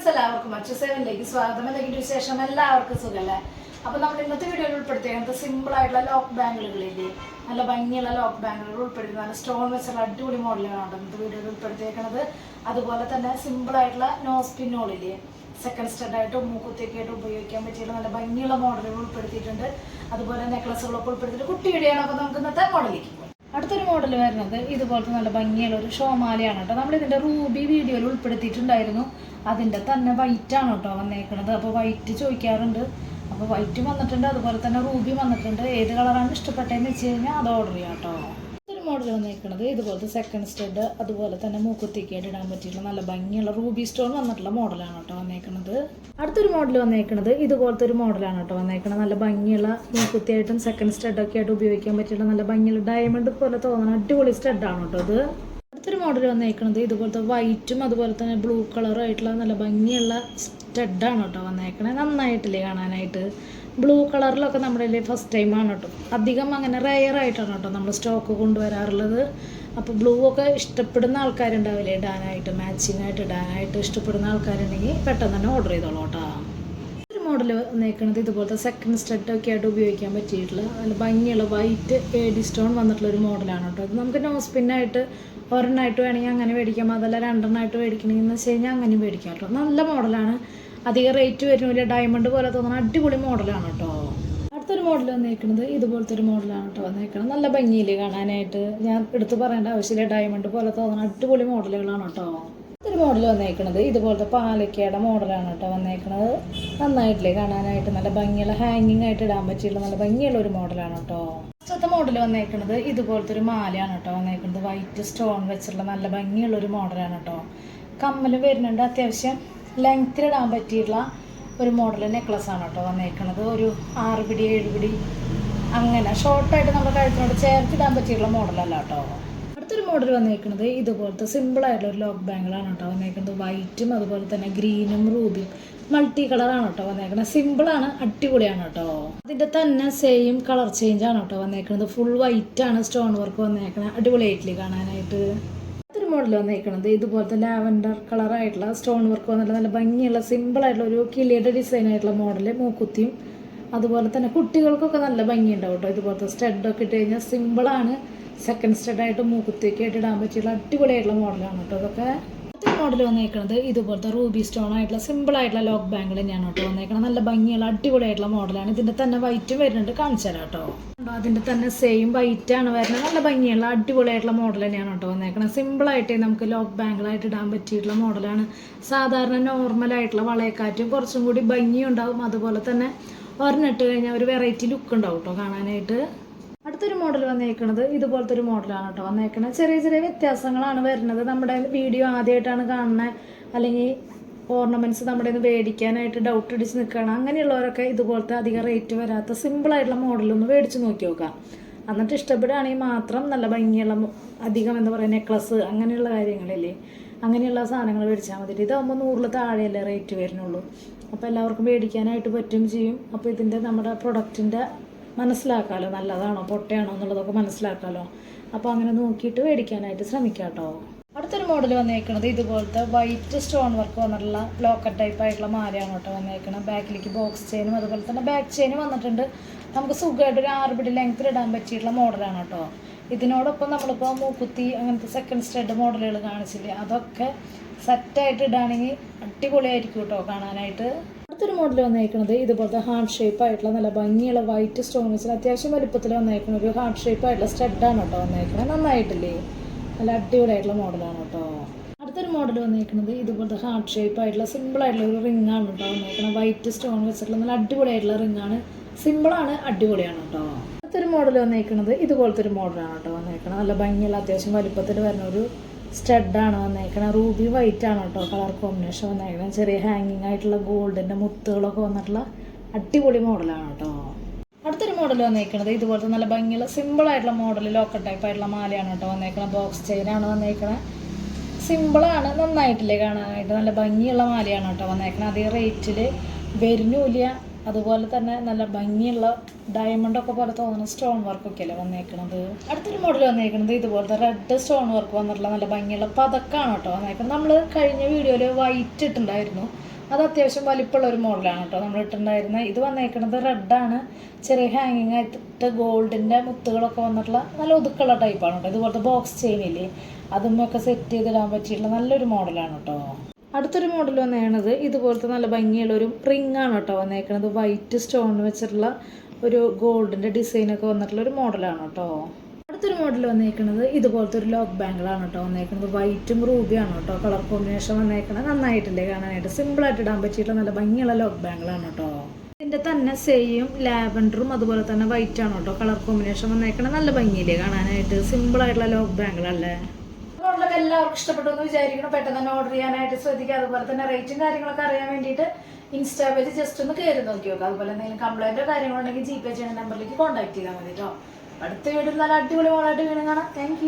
Friends എല്ലാവർക്കും. അച്ഛ സേവനിലേക്ക് സ്വാഗതം. എന്തെങ്കിലും വിശേഷം എല്ലാവർക്കും സുഖമല്ലേ അപ്പൊ നമ്മൾ ഇന്നത്തെ വീഡിയോയിൽ ഉൾപ്പെടുത്തിയത് സിമ്പിൾ ആയിട്ടുള്ള ലോക്ക് ബാങ്കുകളില്ലേ നല്ല ഭംഗിയുള്ള ലോക്ക് ബാങ്കുകൾ ഉൾപ്പെടുത്തി നല്ല സ്റ്റോൺ വെച്ചുള്ള അടിപൊളി മോഡലുകളാണ് ഇന്നത്തെ വീഡിയോയിൽ ഉൾപ്പെടുത്തിയേക്കുന്നത് അതുപോലെ തന്നെ സിമ്പിൾ ആയിട്ടുള്ള നോസ് പിന്നോളില്ലേ സെക്കൻഡ് സ്റ്റാൻഡായിട്ടും മൂക്കുത്തിയൊക്കെ ആയിട്ട് ഉപയോഗിക്കാൻ പറ്റിയുള്ള നല്ല ഭംഗിയുള്ള മോഡലുകൾ ഉൾപ്പെടുത്തിയിട്ടുണ്ട്. അതുപോലെ നെക്ലസുകളൊക്കെ ഉൾപ്പെടുത്തിയിട്ട് കുട്ടിയുടെയാണ്. അപ്പോൾ നമുക്ക് ഇന്നത്തെ മോഡലിലേക്ക് അടുത്തൊരു മോഡൽ വരുന്നത് ഇതുപോലത്തെ നല്ല ഭംഗിയുള്ള ഒരു ഷോമാലയാണ് കേട്ടോ. നമ്മൾ ഇതിന്റെ റൂബി വീഡിയോയിൽ ഉൾപ്പെടുത്തിയിട്ടുണ്ടായിരുന്നു. അതിന്റെ തന്നെ വൈറ്റ് ആണ് കേട്ടോ വന്നേക്കുന്നത് അപ്പോൾ വൈറ്റ് ചോദിക്കാറുണ്ട്. അപ്പോൾ വൈറ്റ് വന്നിട്ടുണ്ട് അതുപോലെ തന്നെ റൂബി വന്നിട്ടുണ്ട്. ഏത് കളറാണ് ഇഷ്ടപ്പെട്ടതെന്ന് വെച്ച് കഴിഞ്ഞാൽ അത് ഓർഡർ ചെയ്യാം കേട്ടോ. മോഡൽ വന്നിരിക്കുന്നത് ഇതുപോലത്തെ സെക്കൻഡ് സ്റ്റഡ് അതുപോലെ തന്നെ മൂക്കുത്തിക്കായിട്ട് ഇടാൻ പറ്റിയിട്ടുള്ള നല്ല ഭംഗിയുള്ള റൂബി സ്റ്റോൺ വന്നിട്ടുള്ള മോഡലാണ് കേട്ടോ വന്നേക്കുന്നത് അടുത്തൊരു മോഡൽ വന്നേക്കുന്നത് ഇതുപോലത്തെ ഒരു മോഡലാണ് കേട്ടോ വന്നേക്കുന്നത് നല്ല ഭംഗിയുള്ള മൂക്കുത്തിയായിട്ടും സെക്കൻഡ് സ്റ്റഡൊക്കെ ആയിട്ട് ഉപയോഗിക്കാൻ പറ്റിയിട്ടുള്ള നല്ല ഭംഗിയുള്ള ഡയമണ്ട് പോലെ തോന്നുന്ന അടിപൊളി സ്റ്റഡാണ് കേട്ടോ ഇത്. അടുത്തൊരു മോഡൽ വന്നേക്കുന്നത് ഇതുപോലത്തെ വൈറ്റും അതുപോലെ തന്നെ ബ്ലൂ കളറും ആയിട്ടുള്ള നല്ല ഭംഗിയുള്ള സ്റ്റഡാണ് കേട്ടോ വന്നേക്കണേ നന്നായിട്ടില്ലേ കാണാനായിട്ട്. ബ്ലൂ കളറിലൊക്കെ നമ്മുടെ കയ്യിൽ ഫസ്റ്റ് ടൈമാണ് കേട്ടോ അധികം അങ്ങനെ റെയർ ആയിട്ടാണ് കേട്ടോ നമ്മൾ സ്റ്റോക്ക് കൊണ്ടുവരാറുള്ളത്. അപ്പോൾ ബ്ലൂ ഒക്കെ ഇഷ്ടപ്പെടുന്ന ആൾക്കാരുണ്ടാവില്ലേ? ഇടാനായിട്ട് മാച്ചിങ് ആയിട്ട് ഇടാനായിട്ട് ഇഷ്ടപ്പെടുന്ന ആൾക്കാരുണ്ടെങ്കിൽ പെട്ടെന്ന് തന്നെ ഓർഡർ ചെയ്തോളൂ കേട്ടോ ഒരു മോഡൽ വന്നേക്കുന്നത് ഇതുപോലത്തെ സെക്കൻഡ് സ്റ്റഡ് ഒക്കെ ആയിട്ട് ഉപയോഗിക്കാൻ പറ്റിയിട്ടുള്ള നല്ല ഭംഗിയുള്ള വൈറ്റ് ഏഡി സ്റ്റോൺ വന്നിട്ടുള്ള ഒരു മോഡലാണ് കേട്ടോ നമുക്ക് നോസ് പിന്നായിട്ട് ഒരെണ്ണമായിട്ട് വേണമെങ്കിൽ അങ്ങനെ മേടിക്കാം. അതല്ല രണ്ടെണ്ണമായിട്ട് മേടിക്കണമെന്ന് വെച്ച് കഴിഞ്ഞാൽ അങ്ങനെയും മേടിക്കാം കേട്ടോ നല്ല മോഡലാണ് അധികം റേറ്റ് വരുന്നില്ല. ഡയമണ്ട് പോലെ തോന്നുന്ന അടിപൊളി മോഡലാണ് കേട്ടോ അടുത്തൊരു മോഡൽ വന്നേക്കുന്നത് ഇതുപോലത്തെ ഒരു മോഡലാണ് കേട്ടോ വന്നേക്കുന്നത് നല്ല ഭംഗിയിൽ കാണാനായിട്ട്. ഞാൻ എടുത്തു പറയേണ്ട ആവശ്യമില്ല. ഡയമണ്ട് പോലെ തോന്നുന്ന അടിപൊളി മോഡലുകളാണ് കേട്ടോ ഒരു മോഡൽ വന്നേക്കുന്നത് ഇതുപോലത്തെ പാലക്കയുടെ മോഡലാണ് കേട്ടോ വന്നേക്കുന്നത് നന്നായിട്ടില്ലേ കാണാനായിട്ട്. നല്ല ഭംഗിയുള്ള ഹാങ്ങിങ് ആയിട്ട് ഇടാൻ പറ്റിയുള്ള നല്ല ഭംഗിയുള്ള ഒരു മോഡലാണ് കേട്ടോ അടുത്ത മോഡൽ വന്നേക്കുന്നത് ഇതുപോലത്തെ ഒരു മാലയാണ് കേട്ടോ വന്നേക്കുന്നത് വൈറ്റ് സ്റ്റോൺ വെച്ചിട്ടുള്ള നല്ല ഭംഗിയുള്ള ഒരു മോഡലാണ് കേട്ടോ കമ്മൽ വരുന്നുണ്ട് അത്യാവശ്യം. ലെങ്ത്തിലിടാൻ പറ്റിയിട്ടുള്ള ഒരു മോഡൽ നെക്ലസ് ആണ് കേട്ടോ വന്നേക്കുന്നത് ഒരു ആറ് പിടി ഏഴ് പിടി അങ്ങനെ ഷോർട്ടായിട്ട് നമ്മുടെ കഴുത്തിനോട് ചേർത്തിടാൻ പറ്റിയിട്ടുള്ള മോഡലല്ല കേട്ടോ. അടുത്തൊരു മോഡൽ വന്നേക്കുന്നത് ഇതുപോലത്തെ സിമ്പിൾ ആയിട്ടുള്ള ഒരു ലോക്ക് ബാങ്കിളാണ് കേട്ടോ വന്നേക്കുന്നത് വൈറ്റും അതുപോലെ തന്നെ ഗ്രീനും റൂബിയും മൾട്ടി കളറാണ് കേട്ടോ വന്നേക്കുന്നത് സിമ്പിളാണ് അടിപൊളിയാണ് കേട്ടോ. അതിന്റെ തന്നെ സെയിം കളർ ചേഞ്ച് ആണ് കേട്ടോ വന്നേക്കുന്നത് ഫുൾ വൈറ്റ് ആണ് സ്റ്റോൺ വർക്ക് വന്നേക്കുന്നത് അടിപൊളിയായിട്ടില്ലേ കാണാനായിട്ട്. മോഡൽ വന്നേക്കണത്. ഇതുപോലത്തെ ലാവൻഡർ കളറായിട്ടുള്ള സ്റ്റോൺ വർക്ക് വന്നിട്ടുള്ള നല്ല ഭംഗിയുള്ള സിമ്പിൾ ആയിട്ടുള്ള ഒരു കിളിയുടെ ഡിസൈൻ ആയിട്ടുള്ള മോഡൽ മൂക്കുത്തിയും. അതുപോലെ തന്നെ കുട്ടികൾക്കൊക്കെ നല്ല ഭംഗിയുണ്ടാവും കേട്ടോ. ഇതുപോലത്തെ സ്റ്റഡൊക്കെ ഇട്ട് കഴിഞ്ഞാൽ സിമ്പിളാണ് സെക്കൻഡ് സ്റ്റഡായിട്ട് മൂക്കുത്തിയൊക്കെ ആയിട്ട് ഇടാൻ പറ്റിയുള്ള അടിപൊളിയായിട്ടുള്ള മോഡലാണ് കേട്ടോ. അടുത്ത മോഡൽ വന്നേക്കുന്നത് ഇതുപോലത്തെ റൂബി സ്റ്റോൺ ആയിട്ടുള്ള സിമ്പിൾ ആയിട്ടുള്ള ലോക്ക് ബാങ്കിൾ തന്നെയാണ് കേട്ടോ വന്നേക്കുന്നത് നല്ല ഭംഗിയുള്ള അടിപൊളിയായിട്ടുള്ള മോഡലാണ്. ഇതിന്റെ തന്നെ വൈറ്റും വരുന്നുണ്ട്. കാണിച്ചു തരാം കേട്ടോ അതിന്റെ തന്നെ സെയിം വൈറ്റ് ആണ് വരുന്നത്. നല്ല ഭംഗിയുള്ള അടിപൊളിയായിട്ടുള്ള മോഡൽ തന്നെയാണ് കേട്ടോ സിമ്പിൾ സിമ്പിളായിട്ട് നമുക്ക് ലോക്ക് ബാങ്കിളായിട്ട് ഇടാൻ പറ്റിയിട്ടുള്ള മോഡലാണ്. സാധാരണ നോർമൽ ആയിട്ടുള്ള വളയക്കാറ്റും കുറച്ചും കൂടി ഭംഗിയുണ്ടാവും. അതുപോലെ തന്നെ ഒരെണ്ണിട്ട് കഴിഞ്ഞാൽ ഒരു വെറൈറ്റി ലുക്ക് ഉണ്ടാവും കേട്ടോ കാണാനായിട്ട്. അടുത്തൊരു മോഡൽ വന്നേക്കുന്നത് ഇതുപോലത്തെ ഒരു മോഡലാണ് കേട്ടോ വന്നേക്കുന്നത് ചെറിയ ചെറിയ വ്യത്യാസങ്ങളാണ് വരുന്നത്. നമ്മുടെ വീഡിയോ ആദ്യമായിട്ടാണ് കാണുന്നത് അല്ലെങ്കിൽ ഓർണമെന്റ്സ് നമ്മുടെ ഇന്ന് മേടിക്കാനായിട്ട് ഡൗട്ട് അടിച്ച് നിൽക്കണം അങ്ങനെയുള്ളവരൊക്കെ ഇതുപോലത്തെ അധികം റേറ്റ് വരാത്ത സിമ്പിളായിട്ടുള്ള മോഡലൊന്ന് മേടിച്ച് നോക്കി നോക്കാം. എന്നിട്ട് ഇഷ്ടപ്പെടുകയാണെങ്കിൽ മാത്രം നല്ല ഭംഗിയുള്ള അധികം എന്താ പറയുക നെക്ലസ് അങ്ങനെയുള്ള കാര്യങ്ങളില്ലേ. അങ്ങനെയുള്ള സാധനങ്ങൾ മേടിച്ചാൽ മതി. ഇതാകുമ്പോൾ നൂറിൽ താഴെയല്ലേ റേറ്റ് വരുന്നുള്ളൂ. അപ്പോൾ എല്ലാവർക്കും മേടിക്കാനായിട്ട് പറ്റും ചെയ്യും. അപ്പോൾ ഇതിന്റെ നമ്മുടെ പ്രൊഡക്റ്റിന്റെ മനസ്സിലാക്കാമല്ലോ നല്ലതാണോ പൊട്ടയാണോ എന്നുള്ളതൊക്കെ മനസ്സിലാക്കാമല്ലോ അപ്പോൾ അങ്ങനെ നോക്കിയിട്ട് മേടിക്കാനായിട്ട് ശ്രമിക്കാം കേട്ടോ അടുത്തൊരു മോഡൽ വന്നേക്കുന്നത് ഇതുപോലത്തെ വൈറ്റ് സ്റ്റോൺ വർക്ക് വന്നിട്ടുള്ള ലോക്കർ ടൈപ്പ് ആയിട്ടുള്ള മാലയാണ് കേട്ടോ വന്നേക്കുന്നത് ബാക്കിലേക്ക് ബോക്സ് ചെയിനും അതുപോലെ തന്നെ ബാക്ക് ചെയിനും വന്നിട്ടുണ്ട്. നമുക്ക് സുഖമായിട്ട് ഒരു ആറ് പിടി ലെങ്ത്തിൽ ഇടാൻ പറ്റിയിട്ടുള്ള മോഡലാണ് കേട്ടോ. ഇതിനോടൊപ്പം നമ്മളിപ്പോൾ മൂക്കുത്തി അങ്ങനത്തെ സെക്കൻഡ് സ്റ്റഡ് മോഡലുകൾ കാണിച്ചില്ലേ അതൊക്കെ സെറ്റായിട്ട് ഇടുകയാണെങ്കിൽ അടിപൊളിയായിരിക്കും കേട്ടോ കാണാനായിട്ട്. അടുത്തൊരു മോഡൽ വന്നേക്കുന്നത് ഇതുപോലത്തെ ഹാർട്ട് ഷേപ്പ് ആയിട്ടുള്ള നല്ല ഭംഗിയുള്ള വൈറ്റ് സ്റ്റോൺ വെച്ചിട്ട് അത്യാവശ്യം വലുപ്പത്തിൽ വന്നേക്കുന്ന ഒരു ഹാർട്ട് ഷേപ്പ് ആയിട്ടുള്ള സ്റ്റഡാണ് കേട്ടോ വന്നേക്കുന്നത് നന്നായിട്ടില്ലേ? നല്ല അടിപൊളിയായിട്ടുള്ള മോഡലാണ് കേട്ടോ. അടുത്തൊരു മോഡൽ വന്നേക്കുന്നത് ഇതുപോലത്തെ ഹാർട്ട് ഷേപ്പ് ആയിട്ടുള്ള സിമ്പിൾ ആയിട്ടുള്ള ഒരു റിംഗ് ആണ് കേട്ടോ വന്നേക്കുന്നത് വൈറ്റ് സ്റ്റോൺ വെച്ചിട്ടുള്ള നല്ല അടിപൊളിയായിട്ടുള്ള റിംഗ് ആണ്. സിമ്പിളാണ് അടിപൊളിയാണ് കേട്ടോ. അടുത്തൊരു മോഡൽ വന്നേക്കുന്നത് ഇതുപോലത്തെ ഒരു മോഡലാണ് കേട്ടോ വന്നേക്കുന്നത് നല്ല ഭംഗിയുള്ള അത്യാവശ്യം വലുപ്പത്തിൽ വരുന്ന ഒരു സ്റ്റഡാണ് വന്നേക്കുന്നത് റൂബി വൈറ്റ് ആണ് കേട്ടോ കളർ കോമ്പിനേഷൻ വന്നേക്കുന്നത് ചെറിയ ഹാങ്ങിങ് ആയിട്ടുള്ള ഗോൾഡിന്റെ മുത്തുകളൊക്കെ വന്നിട്ടുള്ള അടിപൊളി മോഡലാണ് കേട്ടോ അടുത്തൊരു മോഡൽ വന്നേക്കണത് ഇതുപോലത്തെ നല്ല ഭംഗിയുള്ള സിമ്പിൾ ആയിട്ടുള്ള മോഡൽ ലോക്കൽ ടൈപ്പ് ആയിട്ടുള്ള മാലയാണ് കേട്ടോ വന്നേക്കുന്നത് ബോക്സ് ചെയിനാണ് വന്നേക്കണത് സിമ്പിളാണ് നന്നായിട്ടില്ലേ കാണാനായിട്ട്. നല്ല ഭംഗിയുള്ള മാലയാണ് കേട്ടോ വന്നേക്കുന്നത് അതേ റേറ്റിൽ വരുന്നില്ല അതുപോലെ തന്നെ നല്ല ഭംഗിയുള്ള ഡയമണ്ട് ഒക്കെ പോലെ തോന്നുന്ന സ്റ്റോൺ വർക്കൊക്കെ അല്ലേ വന്നേക്കണത്? അടുത്തൊരു മോഡൽ വന്നേക്കുന്നത് ഇതുപോലത്തെ റെഡ് സ്റ്റോൺ വർക്ക് വന്നിട്ടുള്ള നല്ല ഭംഗിയുള്ള പതക്കാണ് കേട്ടോ വന്നേക്കുന്നത് നമ്മൾ കഴിഞ്ഞ വീഡിയോയിൽ വൈറ്റ് ഇട്ടുണ്ടായിരുന്നു അത് അത്യാവശ്യം വലിപ്പമുള്ള ഒരു മോഡലാണ് കേട്ടോ നമ്മൾ ഇട്ടുണ്ടായിരുന്നത് ഇത് വന്നേക്കുന്നത് റെഡാണ് ചെറിയ ഹാങ്ങിങ് ആയിട്ട് ഗോൾഡിന്റെ മുത്തുകളൊക്കെ വന്നിട്ടുള്ള നല്ല ഒതുക്കുള്ള ടൈപ്പാണ് കേട്ടോ. ഇതുപോലത്തെ ബോക്സ് ചെയിനില്ലേ അതുമൊക്കെ സെറ്റ് ചെയ്തിടാൻ പറ്റിയിട്ടുള്ള നല്ലൊരു മോഡലാണ് കേട്ടോ. അടുത്തൊരു മോഡൽ വന്നേക്കണത് ഇതുപോലത്തെ നല്ല ഭംഗിയുള്ള ഒരു റിംഗ് ആണ് കേട്ടോ വന്നേക്കണത്. വൈറ്റ് സ്റ്റോൺ വെച്ചിട്ടുള്ള ഒരു ഗോൾഡിന്റെ ഡിസൈനൊക്കെ വന്നിട്ടുള്ള ഒരു മോഡലാണ് കേട്ടോ. അടുത്തൊരു മോഡൽ വന്നേക്കുന്നത് ഇതുപോലത്തെ ഒരു ലോക്ക് ബാങ്കിളാണ് കേട്ടോ വന്നേക്കുന്നത് വൈറ്റും റൂബിയാണ് കേട്ടോ. കളർ കോമ്പിനേഷൻ വന്നേക്കണത് നന്നായിട്ടില്ലേ കാണാനായിട്ട്. സിമ്പിളായിട്ട് ഇടാൻ പറ്റിയിട്ടുള്ള നല്ല ഭംഗിയുള്ള ലോക്ക് ബാങ്കിളാണ് കേട്ടോ. ഇതിന്റെ തന്നെ സെയിം ലാവൻഡറും അതുപോലെ തന്നെ വൈറ്റ് ആണ് കേട്ടോ. കളർ കോമ്പിനേഷൻ വന്നേക്കണത് നല്ല ഭംഗിയില്ലേ കാണാനായിട്ട്. സിമ്പിളായിട്ടുള്ള ലോക്ക് ബാങ്കിളല്ലേ എല്ലാവർക്കും ഇഷ്ടപ്പെട്ടു എന്ന് വിചാരിക്കണം പെട്ടെന്ന് തന്നെ ഓർഡർ ചെയ്യാനായിട്ട് ശ്രദ്ധിക്കുക. അതുപോലെ തന്നെ റേറ്റും കാര്യങ്ങളൊക്കെ അറിയാൻ വേണ്ടിയിട്ട് ഇൻസ്റ്റാ പേജ് ജസ്റ്റ് ഒന്ന് കയറി നോക്കി നോക്കുക അതുപോലെ എന്തെങ്കിലും കംപ്ലൈന്റോ കാര്യങ്ങളുണ്ടെങ്കിൽ ജി പേ ചെയ്യുന്ന നമ്പറിലേക്ക് കോൺടാക്ട് ചെയ്താൽ മതി കേട്ടോ അടുത്ത വീട്ടിൽ നല്ല അടിപൊളി മോളായിട്ട് വീണ്ടും കാണാം. താങ്ക്